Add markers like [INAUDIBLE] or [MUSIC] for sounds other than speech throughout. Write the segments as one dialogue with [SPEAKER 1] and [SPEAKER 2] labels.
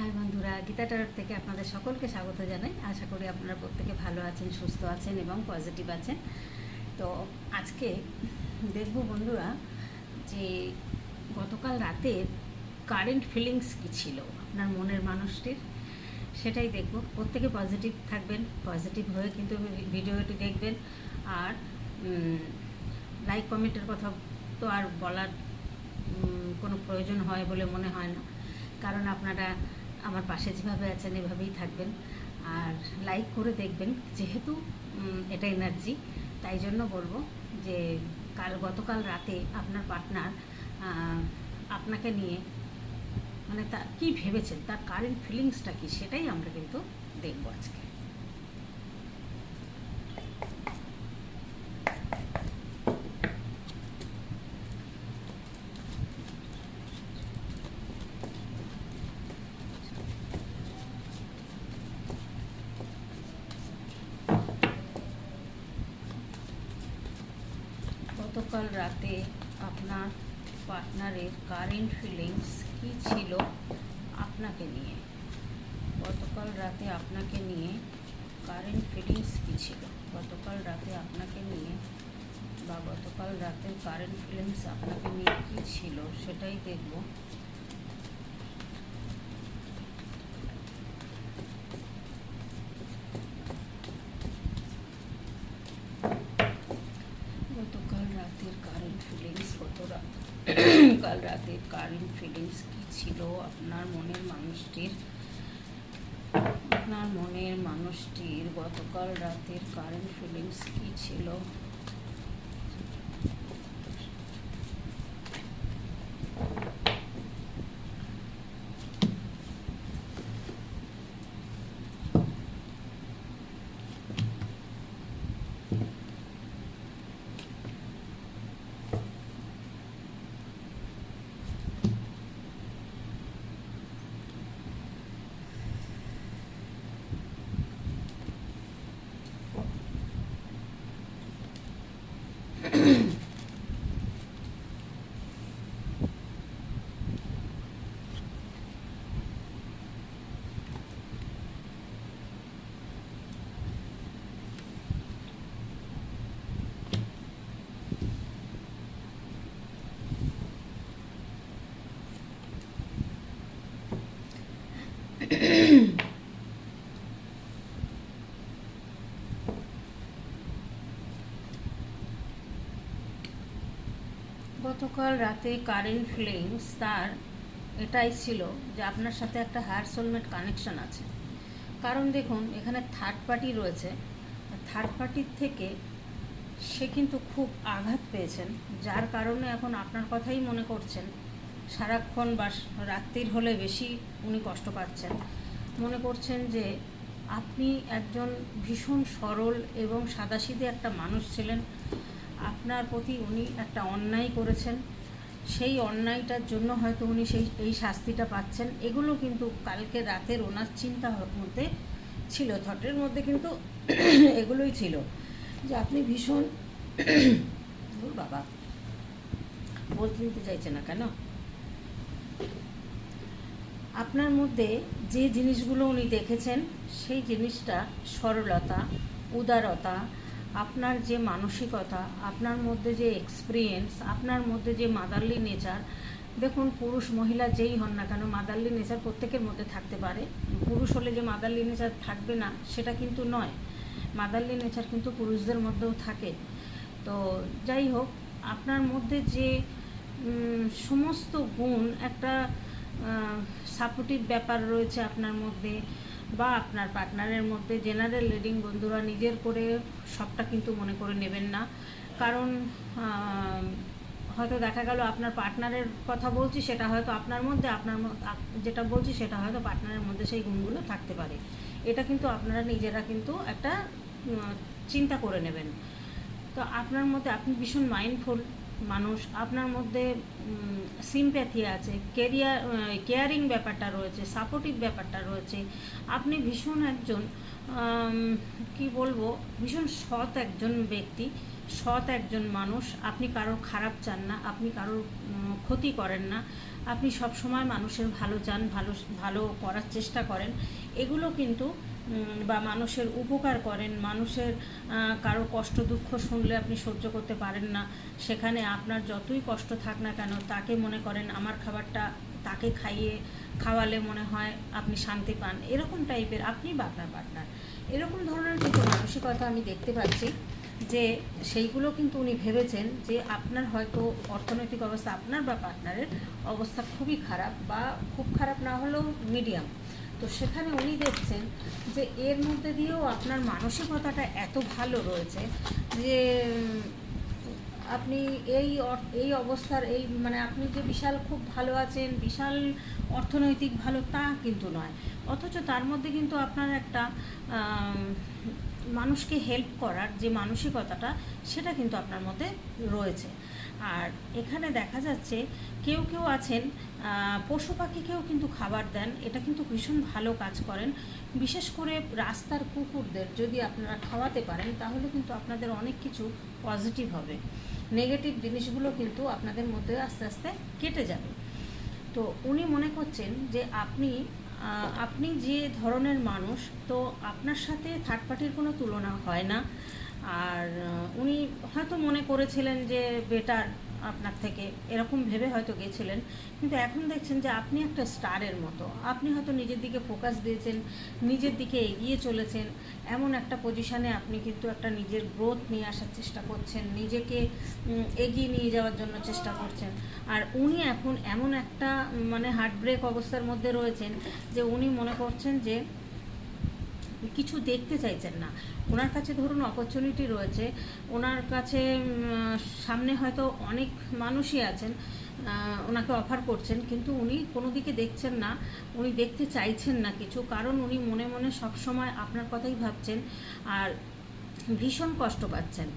[SPEAKER 1] High বন্ধুরা, গীতা টারট থেকে আপনাদের সকলকে স্বাগত জানাই। আশা করি আপনারা প্রত্যেকে ভালো আছেন, সুস্থ আছেন এবং পজিটিভ আছেন। তো আজকে দেখব বন্ধুরা যে গতকাল রাতে কারেন্ট ফিলিংস কী ছিল আপনার মনের মানুষটির, সেটাই দেখব। প্রত্যেকে পজিটিভ থাকবেন পজিটিভ হয়ে কিন্তু ভিডিওটি দেখবেন। আর লাইক কমেন্টের কথা তো আর বলার কোনো প্রয়োজন হয় বলে মনে হয় না। কারণ আপনারা আমার পাশে যেভাবে আছেন, এভাবেই থাকবেন। আর লাইক করে দেখবেন, যেহেতু এটা এনার্জি তাই জন্য বলব যে, কাল, গতকাল রাতে আপনার পার্টনার আপনাকে নিয়ে মানে তা, কী ভেবেছেন? তার কারেন্ট ফিলিংসটা কী? সেটাই আমরা কিন্তু দেখব আজকে গতকাল রাতে আপনার পার্টনারের কারেন্ট ফিলিংস কী ছিল আপনাকে নিয়ে। গতকাল রাতে আপনাকে নিয়ে কারেন্ট ফিলিংস কী ছিল। গতকাল রাতে আপনাকে নিয়ে বা গতকাল রাতের কারেন্ট ফিলিংস আপনাকে নিয়ে কী ছিল সেটাই দেখব গতকাল রাতের কারেন্ট ফিলিংস গত রাত কাল রাতের কারেন্ট ফিলিংস কী ছিল? আপনার মনের মানুষটির, আপনার মনের মানুষটির গতকাল রাতের কারেন্ট ফিলিংস কী ছিল? গতকাল রাতে কারেন্ট ফিলিংস তার এটাই ছিল যে আপনার সাথে একটা হায়ার সোলমেট কানেকশন আছে। কারণ দেখুন, এখানে থার্ড পার্টি রয়েছে। থার্ড পার্টির থেকে সে কিন্তু খুব আঘাত পেয়েছেন, যার কারণে এখন আপনার কথাই মনে করছেন সারাক্ষণ বা রাত্রির হলে বেশি উনি কষ্ট পাচ্ছেন। মনে করছেন যে আপনি একজন ভীষণ সরল এবং সাদাসিধে একটা মানুষ ছিলেন। আপনার প্রতি উনি একটা অন্যায় করেছেন। সেই অন্যায়টার জন্য হয়তো উনি সেই, এই শাস্তিটা পাচ্ছেন। এগুলো কিন্তু কালকে রাতের ওনার চিন্তা মধ্যে ছিল। থটের মধ্যে কিন্তু এগুলোই ছিল যে আপনি ভীষণ বাবা, বলতে দিতে চাইছে না কেন? আপনার মধ্যে যে জিনিসগুলো উনি দেখেছেন, সেই জিনিসটা সরলতা, উদারতা, আপনার যে মানসিকতা, আপনার মধ্যে যে এক্সপিরিয়েন্স আপনার মধ্যে যে মাদারলি নেচার দেখুন পুরুষ মহিলা যেই হন না কেন মাদারলি নেচার প্রত্যেকের মধ্যে থাকতে পারে। পুরুষ হলে যে মাদারলি নেচার থাকবে না, সেটা কিন্তু নয়। মাদারলি নেচার কিন্তু পুরুষদের মধ্যেও থাকে। তো যাই হোক, আপনার মধ্যে যে সমস্ত গুণ একটা সাপোর্টিভ ব্যাপার রয়েছে আপনার মধ্যে বা আপনার পার্টনারের মধ্যে। জেনারেল রিডিং বন্ধুরা নিজের করে সবটা কিন্তু মনে করে নেবেন না। কারণ হয়তো দেখা গেল আপনার পার্টনারের কথা বলছি, সেটা হয়তো আপনার মধ্যে, আপনার যেটা বলছি, সেটা হয়তো পার্টনারের মধ্যে সেই গুণগুলো থাকতে পারে। এটা কিন্তু আপনারা নিজেরা কিন্তু একটা চিন্তা করে নেবেন। তো আপনার মধ্যে আপনি ভীষণ মাইন্ডফুল মানুষ আপনার মধ্যে সিম্প্যাথি আছে কেরিয়ার কেয়ারিং ব্যাপারটা রয়েছে সাপোর্টিভ ব্যাপারটা রয়েছে। আপনি ভীষণ একজন কি বলব, ভীষণ সৎ একজন ব্যক্তি, সৎ একজন মানুষ। আপনি কারোর খারাপ চান না, আপনি কারোর ক্ষতি করেন না। আপনি সব সময় মানুষের ভালো চান, ভালো ভালো করার চেষ্টা করেন। এগুলো কিন্তু বা মানুষের উপকার করেন, মানুষের কারও কষ্ট দুঃখ শুনলে আপনি সহ্য করতে পারেন না, সেখানে আপনার যতই কষ্ট থাক না কেন, তাকে মনে করেন আমার খাবারটা তাকে খাইয়ে খাওয়ালে মনে হয় আপনি শান্তি পান। এরকম টাইপের আপনি বা আপনার পার্টনার। এরকম ধরনের কিছু মানসিকতা আমি দেখতে পাচ্ছি যে সেইগুলো কিন্তু উনি ভেবেছেন যে আপনার হয়তো অর্থনৈতিক অবস্থা, আপনার বা পার্টনারের অবস্থা খুবই খারাপ বা খুব খারাপ না হলেও মিডিয়াম। তো সেখানে উনি দেখছেন যে এর মধ্যে দিয়েও আপনার মানসিকতাটা এত ভালো রয়েছে যে, আপনি এই এই অবস্থার, এই মানে আপনি যে বিশাল খুব ভালো আছেন, বিশাল অর্থনৈতিক ভালো তা কিন্তু নয়। অথচ তার মধ্যে কিন্তু আপনার একটা মানুষকে হেল্প করার যে মানসিকতাটা সেটা কিন্তু আপনার মধ্যে রয়েছে। আর এখানে দেখা যাচ্ছে কেউ কেউ আছেন পশু পাখিকেও কিন্তু খাবার দেন। এটা কিন্তু ভীষণ ভালো কাজ করেন। বিশেষ করে রাস্তার কুকুরদের যদি আপনারা খাওয়াতে পারেন, তাহলে কিন্তু আপনাদের অনেক কিছু পজিটিভ হবে। নেগেটিভ জিনিসগুলো কিন্তু আপনাদের মধ্যে আস্তে আস্তে কেটে যাবে। তো উনি মনে করছেন যে আপনি আপনি যে ধরনের মানুষ, তো আপনার সাথে থার্ড পার্টির কোনো তুলনা হয় না। আর উনি হয়তো মনে করেছিলেন যে বেটার আপনার থেকে, এরকম ভেবে হয়তো গেছিলেন। কিন্তু এখন দেখছেন যে আপনি একটা স্টারের মতো। আপনি হয়তো নিজের দিকে ফোকাস দিয়েছেন, নিজের দিকে এগিয়ে চলেছেন। এমন একটা পজিশানে আপনি কিন্তু একটা নিজের গ্রোথ নিয়ে আসার চেষ্টা করছেন, নিজেকে এগিয়ে নিয়ে যাওয়ার জন্য চেষ্টা করছেন। আর উনি এখন এমন একটা মানে হার্ট ব্রেক অবস্থার মধ্যে রয়েছেন যে উনি মনে করছেন যে কিছু দেখতে চাইছেন না। ওনার কাছে ধরুন অপরচুনিটি রয়েছে। ওনার কাছে সামনে হয়তো অনেক মানুষই আছেন ওনাকে অফার করছেন, কিন্তু উনি কোনো দিকে দেখছেন না। উনি দেখতে চাইছেন না কিছু, কারণ উনি মনে মনে সবসময় আপনার কথাই ভাবছেন আর ভীষণ কষ্ট পাচ্ছেন।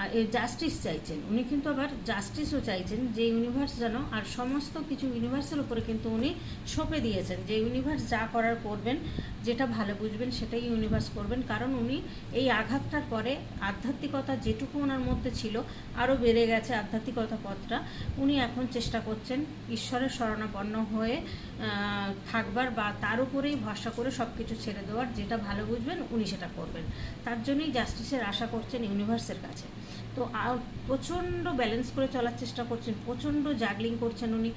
[SPEAKER 1] আর এই জাস্টিস চাইছেন। উনি কিন্তু আবার জাস্টিসও চাইছেন যে ইউনিভার্স যেন আর সমস্ত কিছু ইউনিভার্সের উপরে কিন্তু উনি সঁপে দিয়েছেন। যে ইউনিভার্স যা করার করবেন, যেটা ভালো বুঝবেন, সেটাই ইউনিভার্স করবেন। কারণ উনি এই আঘাতটার পরে আধ্যাত্মিকতা যেটুকু ওনার মধ্যে ছিল, আরও বেড়ে গেছে আধ্যাত্মিকতা পথটা। উনি এখন চেষ্টা করছেন ঈশ্বরের শরণাপন্ন হয়ে থাকবার বা তার উপরেই ভরসা করে সব কিছু ছেড়ে দেওয়ার, যেটা ভালো বুঝবেন, উনি সেটা করবেন। তার জন্যই জাস্টিসের আশা করছেন ইউনিভার্সের কাছে। তো প্রচণ্ড ব্যালেন্স করে চলার চেষ্টা করছেন, প্রচণ্ড জাগলিং করছেন উনি।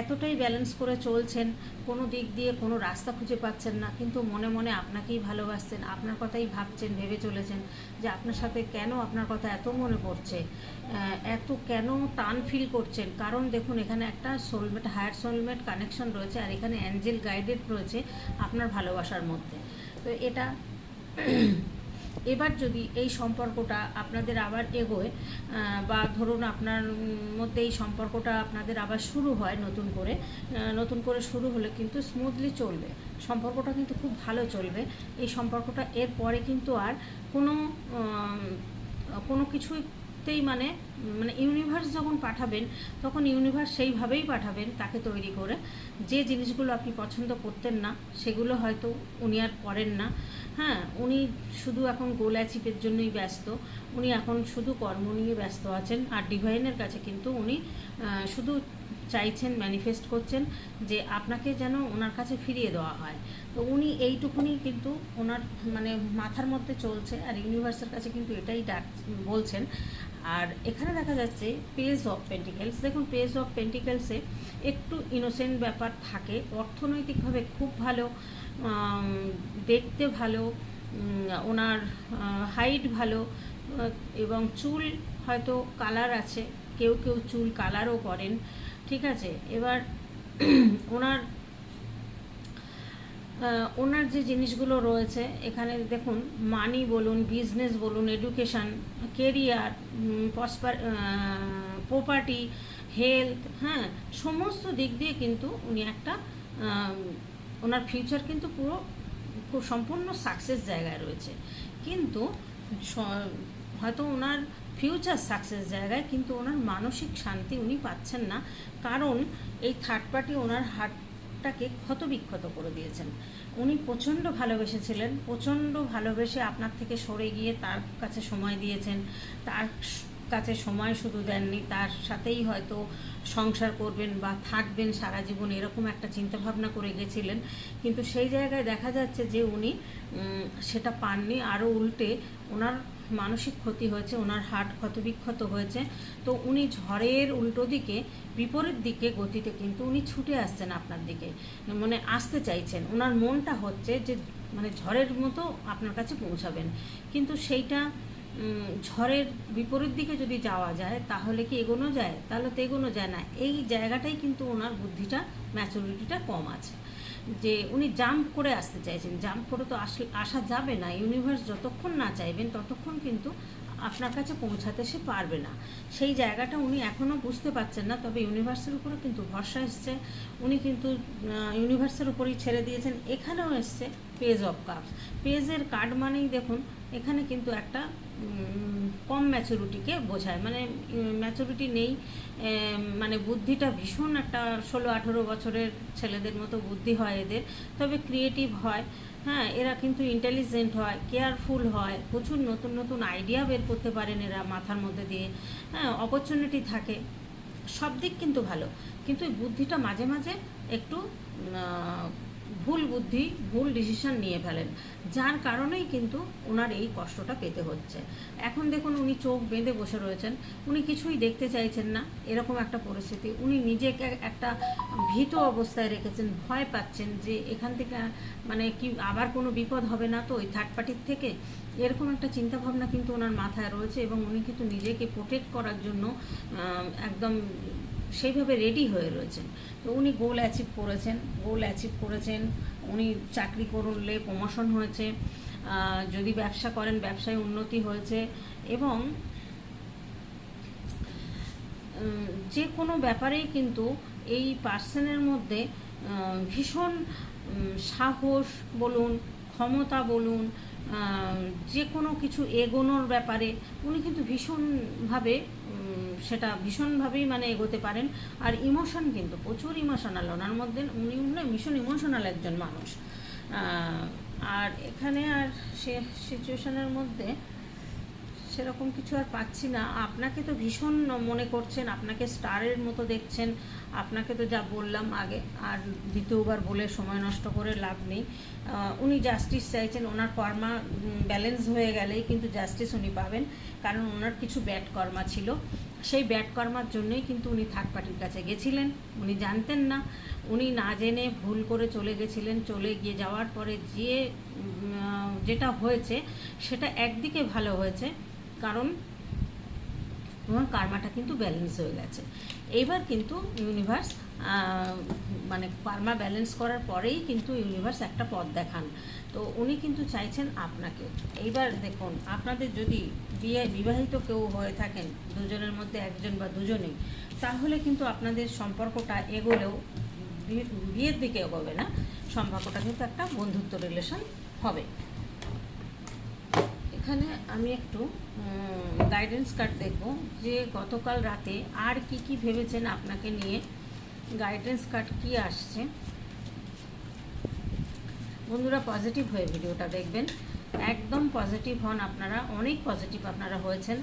[SPEAKER 1] এতটাই ব্যালেন্স করে চলছেন, কোনো দিক দিয়ে কোনো রাস্তা খুঁজে পাচ্ছেন না, কিন্তু মনে মনে আপনাকেই ভালোবাসছেন, আপনার কথাই ভাবছেন, ভেবে চলেছেন যে আপনার সাথে কেন আপনার কথা এত মনে পড়ছে এত কেন টান ফিল করছেন? কারণ দেখুন, এখানে একটা সোলমেট হায়ার সোলমেট কানেকশন রয়েছে আর এখানে অ্যাঞ্জেল গাইডেড রয়েছে আপনার ভালোবাসার মধ্যে। তো এটা এবার যদি এই সম্পর্কটা আপনাদের আবার এগোয় বা ধরুন আপনার মধ্যে এই সম্পর্কটা আপনাদের আবার শুরু হয় নতুন করে নতুন করে শুরু হলে কিন্তু স্মুথলি চলবে। সম্পর্কটা কিন্তু খুব ভালো চলবে। এই সম্পর্কটা এরপরে কিন্তু আর কোনো কোনো কিছুতেই মানে মানে ইউনিভার্স যখন পাঠাবেন, তখন ইউনিভার্স সেইভাবেই পাঠাবেন তাকে তৈরি করে। যে জিনিসগুলো আপনি পছন্দ করতেন না, সেগুলো হয়তো উনি আর করেন না। হ্যাঁ উনি শুধু এখন গোলা চিপের জন্যই ব্যস্ত। উনি এখন শুধু কর্ম নিয়ে ব্যস্ত আছেন। আর ডিভাইনের কাছে কিন্তু উনি শুধু চাইছেন ম্যানিফেস্ট করছেন যে আপনাকে যেন ওনার কাছে ফিরিয়ে দেওয়া হয়। তো উনি এইটুকুনি কিন্তু ওনার মানে মাথার মধ্যে চলছে। আর ইউনিভার্সের কাছে কিন্তু এটাই ডাক বলছেন। আর এখানে দেখা যাচ্ছে পেজ অফ পেন্টিকেলস দেখুন পেজ অফ পেন্টিকেলসে একটু ইনোসেন্ট ব্যাপার থাকে। অর্থনৈতিকভাবে খুব ভালো দেখতে ভালো ওনার হাইট ভালো এবং চুল হয়তো কালার আছে। কেউ কেউ চুল কালারও করেন, ঠিক আছে? এবার [CLEARS THROAT] ওনার ওনার যে জিনিসগুলো রয়েছে, এখানে দেখুন মানি বলুন বিজনেস বলুন education career prosper property health হ্যাঁ সমস্ত দিক দিয়ে কিন্তু উনি একটা ওনার ফিউচার কিন্তু পুরো খুব সম্পূর্ণ সাকসেস জায়গায় রয়েছে। কিন্তু হয়তো ওনার ফিউচার সাকসেস জায়গায় কিন্তু ওনার মানসিক শান্তি উনি পাচ্ছেন না। কারণ এই থার্ড পার্টি ওনার হার্টটাকে ক্ষতবিক্ষত করে দিয়েছেন। উনি প্রচণ্ড ভালোবেসেছিলেন, প্রচণ্ড ভালোবেসে আপনার থেকে সরে গিয়ে তার কাছে সময় দিয়েছেন। তার কাছে সময় শুধু দেননি, তার সাথেই হয়তো সংসার করবেন বা থাকবেন সারা জীবন, এরকম একটা চিন্তাভাবনা করে গেছিলেন। কিন্তু সেই জায়গায় দেখা যাচ্ছে যে উনি সেটা পাননি। আরও উল্টে, ওনার মানসিক ক্ষতি হয়েছে, ওনার হার্ট ক্ষতবিক্ষত হয়েছে, তো উনি ঝড়ের উল্টো দিকে, বিপরীত দিকে গতিতে কিন্তু উনি ছুটে আসছেন আপনার দিকে মানে আসতে চাইছেন। ওনার মনটা হচ্ছে যে মানে ঝড়ের মতো আপনার কাছে পৌঁছাবেন। কিন্তু সেইটা ঝড়ের বিপরীত দিকে যদি যাওয়া যায়, তাহলে কি এগোনো যায়? তাহলে তো এগোনো যায় না। এই জায়গাটাই কিন্তু ওনার বুদ্ধিটা ম্যাচুরিটিটা কম আছে। যে উনি জাম্প করে আসতে চাইছেন জাম্প করে তো আসা যাবে না ইউনিভার্স যতক্ষণ না চাইবেন ততক্ষণ কিন্তু আপনার কাছে পৌঁছাতে সে পারবে না। সেই জায়গাটা উনি এখনও বুঝতে পারছেন না, তবে ইউনিভার্সের উপরে কিন্তু ভরসা এসছে। উনি কিন্তু ইউনিভার্সের উপরেই ছেড়ে দিয়েছেন। এখানেও এসছে পেজ অফ কাপস পেজের কার্ড মানেই দেখুন এখানে কিন্তু একটা কম ম্যাচুরিটিকে বোঝায়। মানে ম্যাচুরিটি নেই মানে বুদ্ধিটা ভীষণ একটা ষোলো আঠেরো বছরের ছেলেদের মতো বুদ্ধি হয় এদের। তবে ক্রিয়েটিভ হয় হ্যাঁ এরা কিন্তু ইন্টেলিজেন্ট হয় কেয়ারফুল হয়, প্রচুর নতুন নতুন আইডিয়া বের করতে পারেন এরা মাথার মধ্যে দিয়ে। হ্যাঁ অপরচুনিটি থাকে সব দিক কিন্তু ভালো। কিন্তু বুদ্ধিটা মাঝে মাঝে একটু ভুল বুদ্ধি, ভুল ডিসিশন নিয়ে ফেলেন। যার কারণেই কিন্তু ওনার এই কষ্টটা পেতে হচ্ছে। এখন দেখুন উনি চোখ বেঁধে বসে রয়েছেন। উনি কিছুই দেখতে চাইছেন না, এরকম একটা পরিস্থিতি। উনি নিজেকে একটা ভীত অবস্থায় রেখেছেন, ভয় পাচ্ছেন যে এখান থেকে মানে কি আবার কোনো বিপদ হবে না তো ওই থার্ড পার্টির থেকে? এরকম একটা চিন্তাভাবনা কিন্তু ওনার মাথায় রয়েছে এবং উনি কিন্তু নিজেকে প্রোটেক্ট করার জন্য একদম সেইভাবে রেডি হয়ে রয়েছেন। তো উনি গোল অ্যাচিভ করেছেন গোল অ্যাচিভ করেছেন, উনি চাকরি করলে প্রমোশন হয়েছে যদি ব্যবসা করেন, ব্যবসায় উন্নতি হয়েছে এবং যে কোনো ব্যাপারেই কিন্তু এই পার্সনের মধ্যে ভীষণ সাহস বলুন, ক্ষমতা বলুন যে কোনো কিছু এগোনোর ব্যাপারে উনি কিন্তু ভীষণভাবে সেটা ভীষণভাবেই মানে এগোতে পারেন। আর ইমোশন কিন্তু প্রচুর ইমোশনাল, ওনার মধ্যে উনি না ভীষণ ইমোশনাল একজন মানুষ। আর এখানে আর সে সিচুয়েশনের মধ্যে সেরকম কিছু আর পাচ্ছি না। আপনাকে তো ভীষণ মনে করছেন, আপনাকে স্টারের মতো দেখছেন, আপনাকে তো যা বললাম আগে, আর দ্বিতীয়বার বলে সময় নষ্ট করে লাভ নেই। উনি জাস্টিস চাইছেন, ওনার কর্মা ব্যালেন্স হয়ে গেলেই কিন্তু জাস্টিস উনি পাবেন, কারণ ওনার কিছু ব্যাড কর্মা ছিল। সেই ব্যাড কর্মার জন্যই কিন্তু উনি থার্ড পার্টির কাছে গেছিলেন, উনি জানতেন না। উনি না জেনে ভুল করে চলে গেছিলেন, চলে গিয়ে যাওয়ার পরে যে যেটা হয়েছে, সেটা একদিকে ভালো হয়েছে কারণ তোমার কার্মাটা কিন্তু ব্যালেন্স হয়ে গেছে। এইবার কিন্তু ইউনিভার্স মানে কার্মা ব্যালেন্স করার পরেই কিন্তু ইউনিভার্স একটা পথ দেখান। তো উনি কিন্তু চাইছেন আপনাকে। এইবার দেখুন, আপনাদের যদি বিয়ে, বিবাহিত কেউ হয়ে থাকেন, দুজনের মধ্যে একজন বা দুজনেই, তাহলে কিন্তু আপনাদের সম্পর্কটা এগোলেও বিয়ের দিকে এগোবে না। সম্পর্কটা কিন্তু একটা বন্ধুত্ব রিলেশন হবে। এখানে আমি একটু গাইডেন্স কার্ড দেখব যে গতকাল রাতে আর কি কি ভেবেছেন আপনাকে নিয়ে। গাইডেন্স কার্ড কি আসছে? বন্ধুরা পজিটিভ হয়ে ভিডিওটা দেখবেন। একদম পজিটিভ হন আপনারা, অনেক পজিটিভ আপনারা হয়েছেন।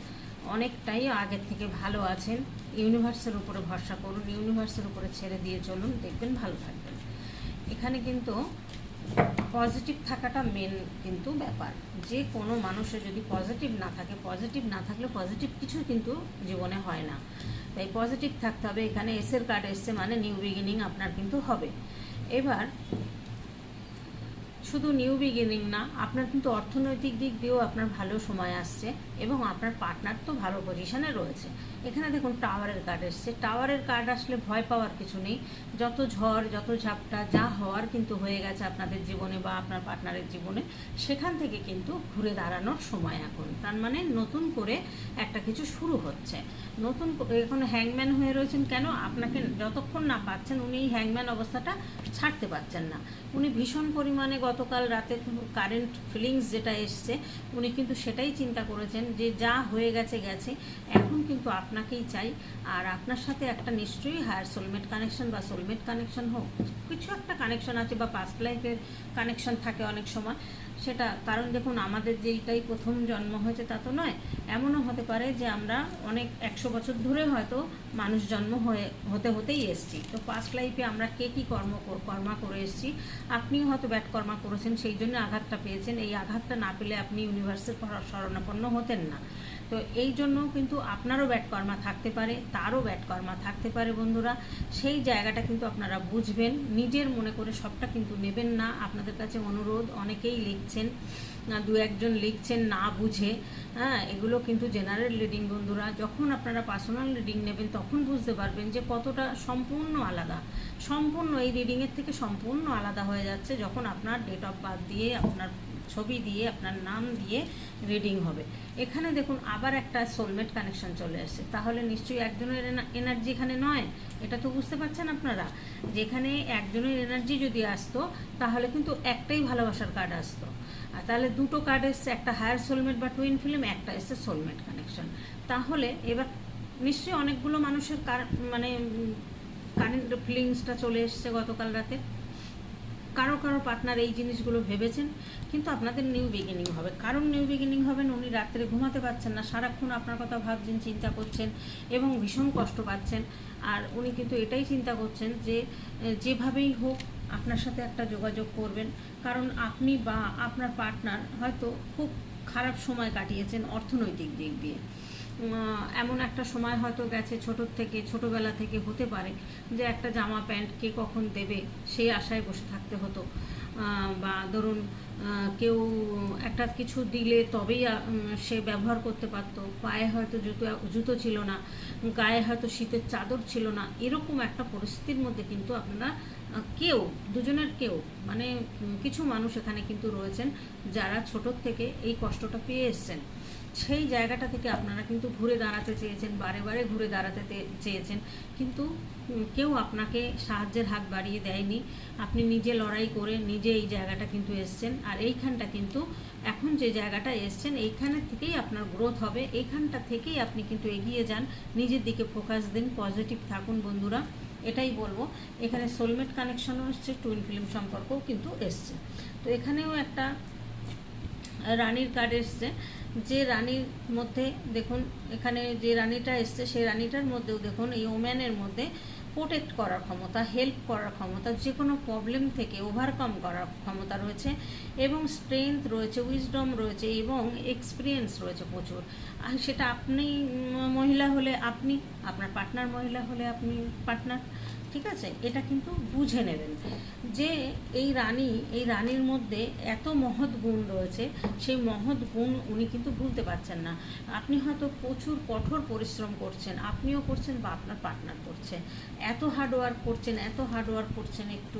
[SPEAKER 1] অনেকটাই আগের থেকে ভালো আছেন। ইউনিভার্সের উপরে ভরসা করুন ইউনিভার্সের উপরে ছেড়ে দিয়ে চলুন, দেখবেন ভালো থাকবেন। এখানে কিন্তু পজিটিভ থাকাটা মেন কিন্তু ব্যাপার। যে কোনো মানুষের যদি পজিটিভ না থাকে পজিটিভ না থাকলে পজিটিভ কিছু কিন্তু জীবনে হয় না। তাই পজিটিভ থাকতে হবে। এখানে এসের কার্ড এসছে মানে নিউ বিগিনিং আপনার কিন্তু হবে। এবার, শুধু নিউ বিগিনিং না, আপনার কিন্তু অর্থনৈতিক দিক দিয়েও আপনার ভালো সময় আসছে। এবং আপনার পার্টনার তো ভালো পজিশনে রয়েছে। এখানে দেখুন টাওয়ারের কার্ড এসছে। টাওয়ারের কার্ড আসলে ভয় পাওয়ার কিছু নেই। যত ঝড়, যত ঝাপটা, যা হওয়ার কিন্তু হয়ে গেছে আপনাদের জীবনে বা আপনার পার্টনারের জীবনে, সেখান থেকে কিন্তু ঘুরে দাঁড়ানোর সময় এখন। তার মানে নতুন করে একটা কিছু শুরু হচ্ছে। নতুন এখন হ্যাংম্যান হয়ে রয়েছেন কেন? আপনাকে যতক্ষণ না পাচ্ছেন, উনি হ্যাংম্যান অবস্থাটা ছাড়তে পারছেন না। উনি ভীষণ পরিমাণে গতকাল রাতে কারেন্ট ফিলিংস যেটা এসছে, উনি কিন্তু সেটাই চিন্তা করেছেন যে যা হয়ে গেছে গেছে তখন কিন্তু আপনাকেই চাই। আর আপনার সাথে একটা নিশ্চয়ই হায়ার সোলমেট কানেকশন বা সোলমেট কানেকশন হোক, কিছু একটা কানেকশন আছে বা পাস্ট লাইফের কানেকশন থাকে অনেক সময়। সেটা, কারণ দেখুন, আমাদের যেইটাই প্রথম জন্ম হয়েছে তা তো নয়, এমনও হতে পারে যে আমরা অনেক একশো বছর ধরে হয়তো মানুষ জন্ম হয়ে, হতে হতেই এসছি। তো পাস্ট লাইফে আমরা কে কী কর্ম কর- কর্মা করে এসছি, আপনিও হয়তো ব্যাট কর্মা করেছেন, সেই জন্য আঘাতটা পেয়েছেন। এই আঘাতটা না পেলে আপনি ইউনিভার্সের শরণাপন্ন হতেন না। তো এই জন্য কিন্তু আপনারও ব্যাটকর্মা থাকতে পারে, তারও ব্যাটকর্মা থাকতে পারে বন্ধুরা। সেই জায়গাটা কিন্তু আপনারা বুঝবেন। নিজের মনে করে সবটা কিন্তু নেবেন না। আপনাদের কাছে অনুরোধ, অনেকেই লিখছেন দু একজন লিখছেন না বুঝে। হ্যাঁ এগুলো কিন্তু জেনারেল রিডিং বন্ধুরা। যখন আপনারা পার্সোনাল রিডিং নেবেন, তখন বুঝতে পারবেন যে কতটা সম্পূর্ণ আলাদা। সম্পূর্ণ এই রিডিংয়ের থেকে সম্পূর্ণ আলাদা হয়ে যাচ্ছে যখন আপনার ডেট অফ বার্থ দিয়ে আপনার ছবি দিয়ে, আপনার নাম দিয়ে রিডিং হবে। এখানে দেখুন আবার একটা সোলমেট কানেকশন চলে আসছে। তাহলে নিশ্চয়ই একজনের এনার্জি এখানে নয়। এটা তো বুঝতে পারছেন আপনারা? যেখানে একজনের এনার্জি যদি আসতো, তাহলে কিন্তু একটাই ভালোবাসার কার্ড আসতো। আর তাহলে দুটো কার্ড এসছে, একটা হায়ার সোলমেট বা টুইন ফিল্ম একটা এসছে সোলমেট কানেকশন তাহলে এবার নিশ্চয়ই অনেকগুলো মানুষের কার- মানে কারেন্ট ফিলিংসটা চলে এসছে গতকাল রাতে। কারও কারও পার্টনার এই জিনিসগুলো ভেবেছেন, কিন্তু আপনাদের নিউ বিগিনিং হবে। কারণ নিউ বিগিনিং হবেন উনি রাত্রে ঘুমাতে পারছেন না, সারাক্ষণ আপনার কথা ভাবছেন, চিন্তা করছেন এবং ভীষণ কষ্ট পাচ্ছেন। আর উনি কিন্তু এটাই চিন্তা করছেন যে যেভাবেই হোক আপনার সাথে একটা যোগাযোগ করবেন। কারণ আপনি বা আপনার পার্টনার হয়তো খুব খারাপ সময় কাটিয়েছেন অর্থনৈতিক দিক দিয়ে। এমন একটা সময় হয়তো গেছে ছোটোর থেকে, ছোটোবেলা থেকে হতে পারে যে একটা জামা প্যান্ট কে কখন দেবে সেই আশায় বসে থাকতে হতো। বা ধরুন কেউ একটা কিছু দিলে তবেই সে ব্যবহার করতে পারতো। পায়ে হয়তো জুতো জুতো ছিল না, গায়ে হয়তো শীতের চাদর ছিল না, এরকম একটা পরিস্থিতির মধ্যে কিন্তু আপনারা কেউ, দুজনের কেউ মানে কিছু মানুষ এখানে কিন্তু রয়েছেন যারা ছোটোর থেকে এই কষ্টটা পেয়ে এসছেন। সেই জায়গাটা থেকে আপনারা কিন্তু ঘুরে দাঁড়াতে চেয়েছেন, বারে বারে ঘুরে দাঁড়াতে চেয়েছেন। কিন্তু কেউ আপনাকে সাহায্যের হাত বাড়িয়ে দেয়নি। আপনি নিজে লড়াই করে নিজে এই জায়গাটা কিন্তু এসছেন। আর এইখানটা কিন্তু, এখন যে জায়গাটা এসছেন এইখানের থেকেই আপনার গ্রোথ হবে। এইখানটা থেকেই আপনি কিন্তু এগিয়ে যান। নিজের দিকে ফোকাস দিন পজিটিভ থাকুন বন্ধুরা। এটাই বলব। এখানে সোলমেট কানেকশনও এসছে টুইন ফিল্ম সম্পর্কও কিন্তু এসছে। তো এখানেও একটা রানীর কার্ড এসছে। যে রানীর মধ্যে দেখুন, এখানে যে রানীটা এসছে, সেই রানীটার মধ্যেও দেখুন, এই ওম্যানের মধ্যে প্রোটেক্ট করার ক্ষমতা হেল্প করার ক্ষমতা, যে কোনো প্রবলেম থেকে ওভারকাম করার ক্ষমতা রয়েছে এবং স্ট্রেংথ রয়েছে উইজডম রয়েছে এবং এক্সপিরিয়েন্স রয়েছে প্রচুর। আর সেটা আপনি মহিলা হলে আপনি, আপনার পার্টনার মহিলা হলে আপনি পার্টনার ঠিক আছে? এটা কিন্তু বুঝে নেবেন। যে এই রানী, এই রানীর মধ্যে এত মহৎ গুণ রয়েছে, সেই মহৎ গুণ উনি কিন্তু ভুলতে পারছেন না। আপনি হয়তো প্রচুর কঠোর পরিশ্রম করছেন, আপনিও করছেন বা আপনার পার্টনার করছে। এত হার্ডওয়ার্ক করছেন, এত হার্ডওয়ার্ক করছেন একটু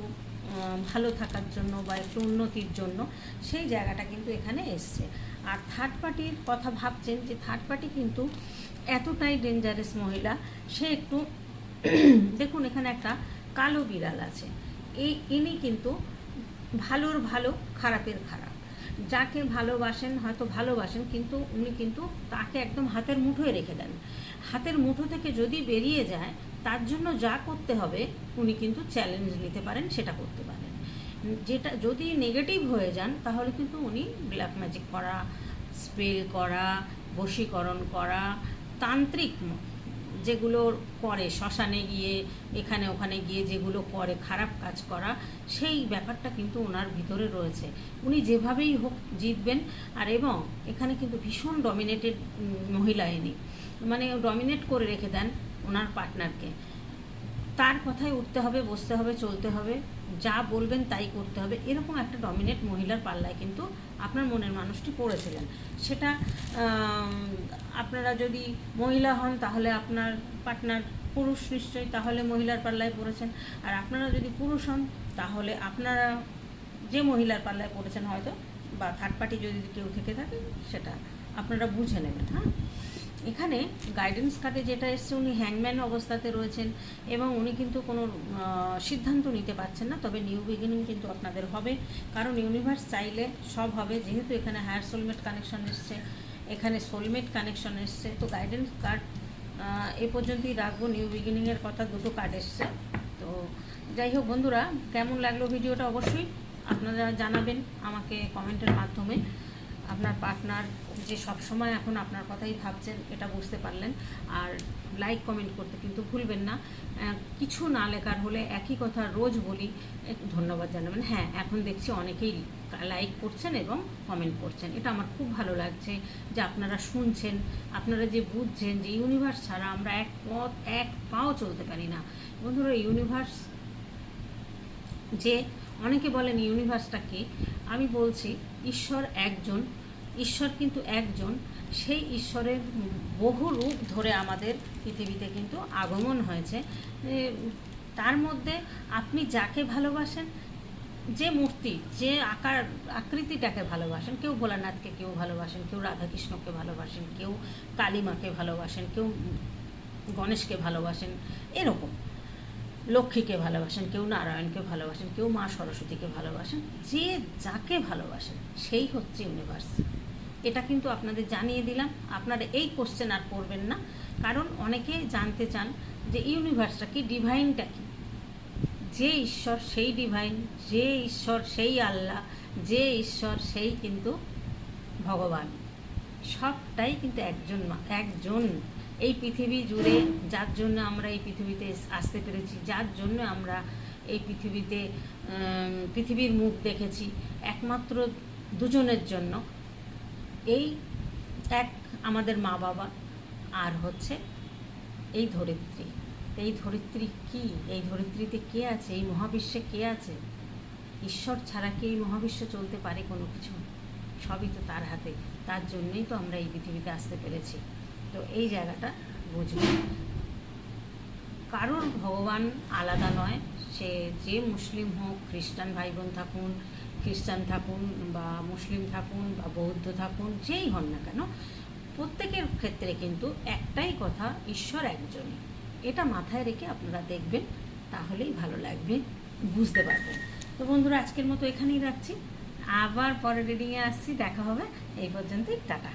[SPEAKER 1] ভালো থাকার জন্য বা একটু উন্নতির জন্য, সেই জায়গাটা কিন্তু এখানে এসছে। আর থার্ড পার্টির কথা ভাবছেন যে থার্ড পার্টি কিন্তু এতটাই ডেঞ্জারাস মহিলা, সে একটু দেখুন, এখানে একটা কালো বিড়াল আছে। এই, ইনি কিন্তু ভালোর ভালো, খারাপের খারাপ। যাকে ভালোবাসেন, হয়তো ভালোবাসেন, কিন্তু উনি কিন্তু তাকে একদম হাতের মুঠোয় রেখে দেন। হাতের মুঠো থেকে যদি বেরিয়ে যায়, তার জন্য যা করতে হবে, উনি কিন্তু চ্যালেঞ্জ নিতে পারেন, সেটা করতে পারেন। যেটা, যদি নেগেটিভ হয়ে যান, তাহলে কিন্তু উনি ব্ল্যাক ম্যাজিক করা স্পেল করা, বশীকরণ করা, তান্ত্রিক যেগুলো করে, শ্মশানে গিয়ে, এখানে ওখানে গিয়ে যেগুলো করে, খারাপ কাজ করা, সেই ব্যাপারটা কিন্তু ওনার ভিতরে রয়েছে। উনি যেভাবেই হোক জিতবেন, আর এবং এখানে কিন্তু ভীষণ ডমিনেটেড মহিলা ইনি। মানে ডমিনেট করে রেখে দেন ওনার পার্টনারকে তার কথায় উঠতে হবে, বসতে হবে, চলতে হবে। যা বলবেন তাই করতে হবে। এরকম একটা ডমিনেট মহিলার পাল্লায় কিন্তু আপনার মনের মানুষটি পড়েছিলেন। সেটা আপনারা যদি মহিলা হন তাহলে আপনার পার্টনার পুরুষ নিশ্চয়ই তাহলে মহিলার পাল্লায় পড়েছেন। আর আপনারা যদি পুরুষ হন তাহলে আপনারা যে মহিলার পাল্লায় পড়েছেন হয়তো, বা থার্ড পার্টি যদি কেউ থেকে থাকে, সেটা আপনারা বুঝে নেবেন হ্যাঁ? এখানে গাইডেন্স কার্ডে যেটা এসছে, উনি হ্যাংম্যান অবস্থাতে রয়েছেন এবং উনি কিন্তু কোনো সিদ্ধান্ত নিতে পারছেন না। তবে নিউ বিগিনিং কিন্তু আপনাদের হবে। কারণ ইউনিভার্স চাইলে সব হবে। যেহেতু এখানে হায়ার সোলমেট কানেকশন এসছে, এখানে সোলমেট কানেকশন এসছে, তো গাইডেন্স কার্ড এ পর্যন্তই রাখব। নিউ বিগিনিংয়ের কথা দুটো কার্ড এসছে। তো যাই হোক বন্ধুরা, কেমন লাগল ভিডিওটা? অবশ্যই আপনারা জানাবেন আমাকে কমেন্টের মাধ্যমে। আপনার পার্টনার যে সব সময় এখন আপনার কথাই ভাবছেন, এটা বুঝতে পারলেন। আর লাইক কমেন্ট করতে কিন্তু ভুলবেন না। কিছু না লেখার হলে একই কথা রোজ বলি ধন্যবাদ জানাবেন। হ্যাঁ এখন দেখছি অনেকেই লাইক করছেন এবং কমেন্ট করছেন। এটা আমার খুব ভালো লাগছে যে আপনারা শুনছেন, আপনারা যে বুঝছেন যে ইউনিভার্স ছাড়া আমরা এক পথ, এক পাও চলতে পারি না। বন্ধুরা ইউনিভার্স যে, অনেকে বলেন ইউনিভার্সটা কি? আমি বলছি ঈশ্বর একজন, ঈশ্বর কিন্তু একজন, সেই ঈশ্বরের বহু রূপ ধরে আমাদের পৃথিবীতে কিন্তু আগমন হয়েছে। তার মধ্যে আপনি যাকে ভালোবাসেন, যে মূর্তি, যে আকার, আকৃতিটাকে ভালোবাসেন, কেউ ভোলানাথকে কেউ ভালোবাসেন, কেউ রাধাকৃষ্ণকে ভালোবাসেন, কেউ কালীমাকে ভালোবাসেন, কেউ গণেশকে ভালোবাসেন, এরকম। লক্ষ্মীকে ভালোবাসেন, কেউ নারায়ণকে ভালোবাসেন, কেউ মা সরস্বতীকে ভালোবাসেন, যে যাকে ভালোবাসেন, সেই হচ্ছে ইউনিভার্স এটা কিন্তু আপনাদের জানিয়ে দিলাম। আপনারা এই কোশ্চেন আর করবেন না। কারণ অনেকে জানতে চান যে ইউনিভার্সটা কি ডিভাইনটা কি? যে ঈশ্বর সেই ডিভাইন যে ঈশ্বর সেই আল্লাহ, যে ঈশ্বর সেই কিন্তু ভগবান। সবটাই কিন্তু একজন একজন এই পৃথিবী জুড়ে, যার জন্য আমরা এই পৃথিবীতে আসতে পেরেছি, যার জন্য আমরা এই পৃথিবীতে পৃথিবীর মুখ দেখেছি, একমাত্র দুজনের জন্য। এই এক আমাদের মা বাবা, আর হচ্ছে এই ধরিত্রী। এই ধরিত্রী কি? এই ধরিত্রীতে কে আছে? এই মহাবিশ্বে কে আছে? ঈশ্বর ছাড়া কি এই মহাবিশ্ব চলতে পারে কোনো কিছু? সবই তো তার হাতে। তার জন্যই তো আমরা এই পৃথিবীতে আসতে পেরেছি। তো এই জায়গাটা বুঝবেন কারোর ভগবান আলাদা নয়, সে যে মুসলিম হোক, খ্রিস্টান ভাই বোন থাকুন, খ্রিস্টান থাকুন বা মুসলিম থাকুন বা বৌদ্ধ থাকুন, যেই হন না কেন, প্রত্যেকের ক্ষেত্রে কিন্তু একটাই কথা, ঈশ্বর একজনই। এটা মাথায় রেখে আপনারা দেখবেন, তাহলেই ভালো লাগবে, বুঝতে পারবেন। তো বন্ধুরা, আজকের মতো এখানেই রাখছি। আবার পরের রিডিংয়ে আসছি, দেখা হবে। এই পর্যন্তই, টাটা।